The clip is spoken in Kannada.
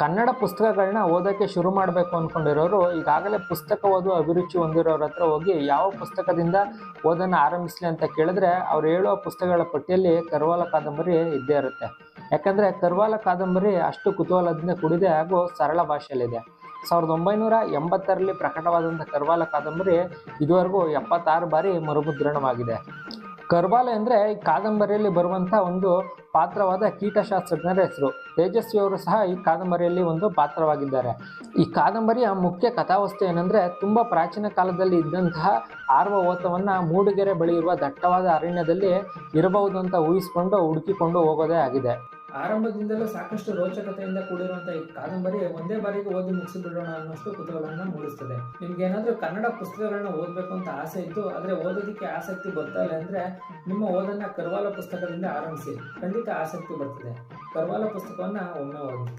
ಕನ್ನಡ ಪುಸ್ತಕಗಳನ್ನ ಓದೋಕ್ಕೆ ಶುರು ಮಾಡಬೇಕು ಅಂದ್ಕೊಂಡಿರೋರು ಈಗಾಗಲೇ ಪುಸ್ತಕ ಓದುವ ಅಭಿರುಚಿ ಹೊಂದಿರೋರ ಹತ್ರ ಹೋಗಿ ಯಾವ ಪುಸ್ತಕದಿಂದ ಓದನ್ನು ಆರಂಭಿಸಲಿ ಅಂತ ಕೇಳಿದ್ರೆ ಅವ್ರು ಹೇಳುವ ಪುಸ್ತಕಗಳ ಪಟ್ಟಿಯಲ್ಲಿ ಕರ್ವಾಲ ಕಾದಂಬರಿ ಇದ್ದೇ ಇರುತ್ತೆ. ಯಾಕಂದರೆ ಕರ್ವಾಲ ಕಾದಂಬರಿ ಅಷ್ಟು ಕುತೂಹಲದಿಂದ ಕೂಡಿದೆ ಹಾಗೂ ಸರಳ ಭಾಷೆಯಲ್ಲಿದೆ. ಸಾವಿರದ ಒಂಬೈನೂರ ಎಂಬತ್ತರಲ್ಲಿ ಪ್ರಕಟವಾದಂಥ ಕರ್ವಾಲ ಕಾದಂಬರಿ ಇದುವರೆಗೂ ಎಪ್ಪತ್ತಾರು ಬಾರಿ ಮರುಮುದ್ರಣವಾಗಿದೆ. ಕರ್ವಾಲ ಅಂದರೆ ಈ ಕಾದಂಬರಿಯಲ್ಲಿ ಬರುವಂಥ ಒಂದು ಪಾತ್ರವಾದ ಕೀಟಶಾಸ್ತ್ರಜ್ಞರ ಹೆಸರು. ತೇಜಸ್ವಿ ಅವರು ಸಹ ಈ ಕಾದಂಬರಿಯಲ್ಲಿ ಒಂದು ಪಾತ್ರವಾಗಿದ್ದಾರೆ. ಈ ಕಾದಂಬರಿಯ ಮುಖ್ಯ ಕಥಾವಸ್ತು ಏನಂದರೆ, ತುಂಬ ಪ್ರಾಚೀನ ಕಾಲದಲ್ಲಿ ಇದ್ದಂತಹ ಆರ್ವ ಓತವನ್ನು ಮೂಡಿಗೆರೆ ಬಳಿ ಇರುವ ದಟ್ಟವಾದ ಅರಣ್ಯದಲ್ಲಿ ಇರಬಹುದು ಅಂತ ಊಹಿಸಿಕೊಂಡು ಹುಡುಕಿಕೊಂಡು ಹೋಗೋದೇ ಆಗಿದೆ. ಆರಂಭದಿಂದಲೂ ಸಾಕಷ್ಟು ರೋಚಕತೆಯಿಂದ ಕೂಡಿರುವಂಥ ಈ ಕಾದಂಬರಿ ಒಂದೇ ಬಾರಿಗೆ ಓದಿ ಮುಗಿಸಿಬಿಡೋಣ ಅನ್ನೋಷ್ಟು ಕುತೂಹಲವನ್ನು ಮೂಡಿಸ್ತದೆ. ನಿಮ್ಗೆ ಏನಾದರೂ ಕನ್ನಡ ಪುಸ್ತಕಗಳನ್ನ ಓದಬೇಕು ಅಂತ ಆಸೆ ಇತ್ತು, ಆದರೆ ಓದೋದಕ್ಕೆ ಆಸಕ್ತಿ ಬರ್ತಾ ಇಲ್ಲ ಅಂದರೆ ನಿಮ್ಮ ಓದನ್ನು ಕರ್ವಾಲ ಪುಸ್ತಕದಿಂದ ಆರಂಭಿಸಿ. ಖಂಡಿತ ಆಸಕ್ತಿ ಬರ್ತದೆ. ಕರ್ವಾಲ ಪುಸ್ತಕವನ್ನು ಒಮ್ಮೆ ಓದಿ.